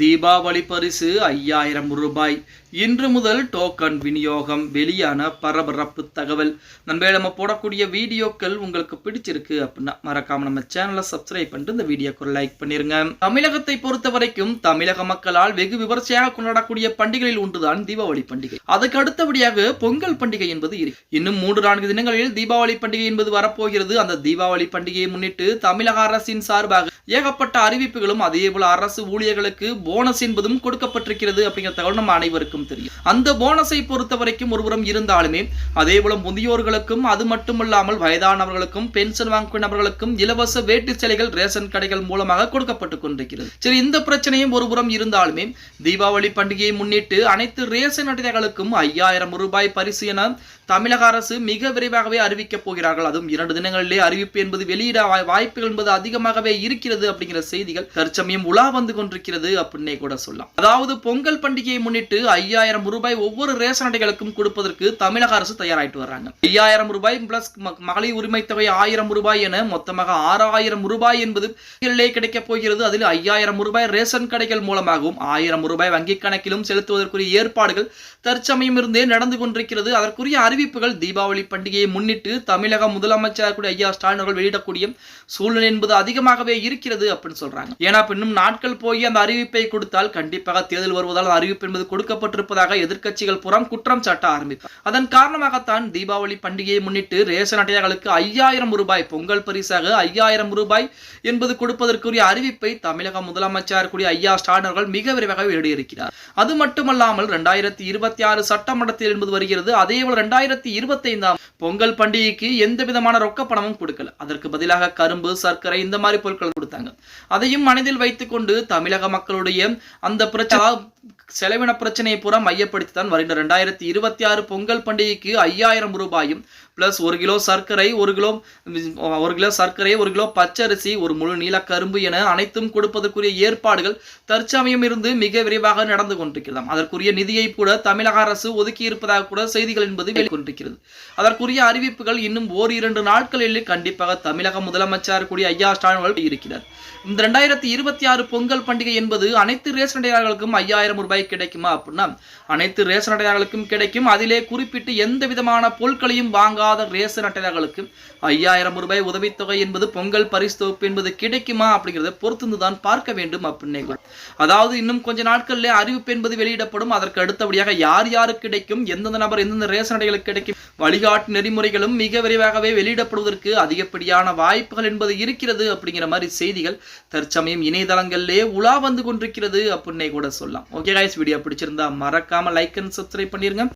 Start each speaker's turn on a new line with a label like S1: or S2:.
S1: தீபாவளி பரிசு ஐயாயிரம் ரூபாய் இன்று முதல் டோக்கன் விநியோகம் வெளியான பரபரப்பு தகவல் நண்பே நம்ம போடக்கூடிய வீடியோக்கள் உங்களுக்கு பிடிச்சிருக்கு அப்படின்னா மறக்காம நம்ம சேனலை சப்ஸ்கிரைப் பண்ணிட்டு இந்த வீடியோக்கு லைக் பண்ணிருங்க தமிழகத்தை பொறுத்த வரைக்கும் தமிழக மக்களால் வெகு விமர்சையாக கொண்டாடக்கூடிய பண்டிகைகளில் ஒன்றுதான் தீபாவளி பண்டிகை அதுக்கு அடுத்தபடியாக பொங்கல் பண்டிகை என்பது இருக்கு இன்னும் மூன்று நான்கு தினங்களில் தீபாவளி பண்டிகை என்பது வரப்போகிறது அந்த தீபாவளி பண்டிகையை முன்னிட்டு தமிழக அரசின் சார்பாக ஏகப்பட்ட அறிவிப்புகளும் அதே போல அரசு ஊழியர்களுக்கு போனஸ் என்பதும் கொடுக்கப்பட்டிருக்கிறது அப்படிங்கிற தகவல் நம்ம அனைவருக்கும் எல்லாருக்கும் தெரியும் அந்த போனஸை பொறுத்த வரைக்கும் ஒருபுறம் இருந்தாலுமே அதே போல முதியோர்களுக்கும் அது மட்டுமல்லாமல் வயதானவர்களுக்கும் பென்ஷன் வாங்கும் இலவச வேட்டு சிலைகள் ரேஷன் கடைகள் மூலமாக கொடுக்கப்பட்டுக் கொண்டிருக்கிறது சரி இந்த பிரச்சனையும் ஒருபுறம் இருந்தாலுமே தீபாவளி பண்டிகையை முன்னிட்டு அனைத்து ரேஷன் அட்டைகளுக்கும் ஐயாயிரம் ரூபாய் பரிசு என தமிழக அரசு மிக விரைவாகவே அறிவிக்கப் போகிறார்கள் அதுவும் இரண்டு தினங்களிலே அறிவிப்பு என்பது வெளியிட வாய்ப்புகள் என்பது அதிகமாகவே இருக்கிறது அப்படிங்கிற செய்திகள் தற்சமயம் உலா வந்து கொண்டிருக்கிறது அப்படின்னே கூட சொல்லலாம் அதாவது பொங்கல் பண்டிகையை முன்னிட்டு ஐ ஐயாயிரம் ரூபாய் ஒவ்வொரு ரேஷன் அடைகளுக்கும் கொடுப்பதற்கு தமிழக அரசு தயாராகிட்டு வர்றாங்க ஐயாயிரம் ரூபாய் பிளஸ் மகளிர் உரிமை தொகை ஆயிரம் ரூபாய் என மொத்தமாக ஆறாயிரம் ரூபாய் என்பது கிடைக்கப் போகிறது அதில் ஐயாயிரம் ரூபாய் ரேஷன் கடைகள் மூலமாகவும் ஆயிரம் ரூபாய் வங்கிக் கணக்கிலும் செலுத்துவதற்குரிய ஏற்பாடுகள் தற்சமயம் இருந்தே நடந்து கொண்டிருக்கிறது அதற்குரிய அறிவிப்புகள் தீபாவளி பண்டிகையை முன்னிட்டு தமிழக முதலமைச்சராக கூட ஐயா ஸ்டாலின் அவர்கள் வெளியிடக்கூடிய சூழ்நிலை என்பது அதிகமாகவே இருக்கிறது அப்படின்னு சொல்றாங்க ஏன்னா இன்னும் நாட்கள் போய் அந்த அறிவிப்பை கொடுத்தால் கண்டிப்பாக தேர்தல் வருவதால் அறிவிப்பு என்பது கொடுக்கப்பட்டு கொடுத்திருப்பதாக எதிர்க்கட்சிகள் புறம் குற்றம் சாட்ட ஆரம்பித்தார் அதன் காரணமாகத்தான் தீபாவளி பண்டிகையை முன்னிட்டு ரேஷன் அட்டையாளர்களுக்கு ஐயாயிரம் ரூபாய் பொங்கல் பரிசாக ஐயாயிரம் ரூபாய் என்பது கொடுப்பதற்குரிய அறிவிப்பை தமிழக முதலமைச்சர் கூடிய ஐயா ஸ்டாலின் மிக விரைவாக வெளியிடுகிறார் அது மட்டுமல்லாமல் இரண்டாயிரத்தி இருபத்தி ஆறு சட்டமன்றத்தில் என்பது வருகிறது அதேபோல் இரண்டாயிரத்தி இருபத்தி பொங்கல் பண்டிகைக்கு எந்த விதமான ரொக்க பணமும் கொடுக்கல அதற்கு பதிலாக கரும்பு சர்க்கரை இந்த மாதிரி பொருட்கள் கொடுத்தாங்க அதையும் மனதில் கொண்டு தமிழக மக்களுடைய அந்த பிரச்சனை செலவின பிரச்சனையை புறம் மையப்படுத்தித்தான் வருகின்ற ரெண்டாயிரத்தி இருபத்தி ஆறு பொங்கல் பண்டிகைக்கு ஐயாயிரம் ரூபாயும் பிளஸ் ஒரு கிலோ சர்க்கரை ஒரு கிலோ ஒரு கிலோ சர்க்கரை ஒரு கிலோ பச்சரிசி ஒரு முழு நீல கரும்பு என அனைத்தும் கொடுப்பதற்குரிய ஏற்பாடுகள் தற்சமயம் இருந்து மிக விரைவாக நடந்து கொண்டிருக்கிறது அதற்குரிய நிதியை கூட தமிழக அரசு ஒதுக்கி இருப்பதாக கூட செய்திகள் என்பது வெளிக்கொண்டிருக்கிறது அதற்குரிய அறிவிப்புகள் இன்னும் ஓர் இரண்டு நாட்களில் கண்டிப்பாக தமிழக முதலமைச்சர் கூடிய ஐயா ஸ்டாலின் இருக்கிறார் இந்த ரெண்டாயிரத்தி இருபத்தி ஆறு பொங்கல் பண்டிகை என்பது அனைத்து ரேஷன் கடையாளர்களுக்கும் ஐயாயிரம் ரூபாய் கிடைக்குமா அப்படின்னா அனைத்து ரேசன் அட்டைதாரர்களுக்கும் கிடைக்கும் அதிலே குறிப்பிட்டு எந்த விதமான பொருட்களையும் வாங்காத ரேஷன் அட்டையாளர்களுக்கு ஐயாயிரம் ரூபாய் உதவித்தொகை என்பது பொங்கல் பரிசு தொகுப்பு என்பது கிடைக்குமா அப்படிங்கிறத பொறுத்திருந்து பார்க்க வேண்டும் அப்படின்னே அதாவது இன்னும் கொஞ்ச நாட்களிலே அறிவிப்பு என்பது வெளியிடப்படும் அதற்கு அடுத்தபடியாக யார் யாருக்கு கிடைக்கும் எந்தெந்த நபர் எந்தெந்த ரேஷன் அட்டைகளுக்கு கிடைக்கும் வழிகாட்டு நெறிமுறைகளும் மிக விரைவாகவே வெளியிடப்படுவதற்கு அதிகப்படியான வாய்ப்புகள் என்பது இருக்கிறது அப்படிங்கிற மாதிரி செய்திகள் தற்சமயம் இணையதளங்களிலே உலா வந்து கொண்டிருக்கிறது அப்படின்னே கூட சொல்லலாம் ஓகே காய்ஸ் வீடியோ பிடிச்சிருந்தா மறக்காம லைக் அண்ட் சப்ஸ்கிரைப் பண்ணிருங்க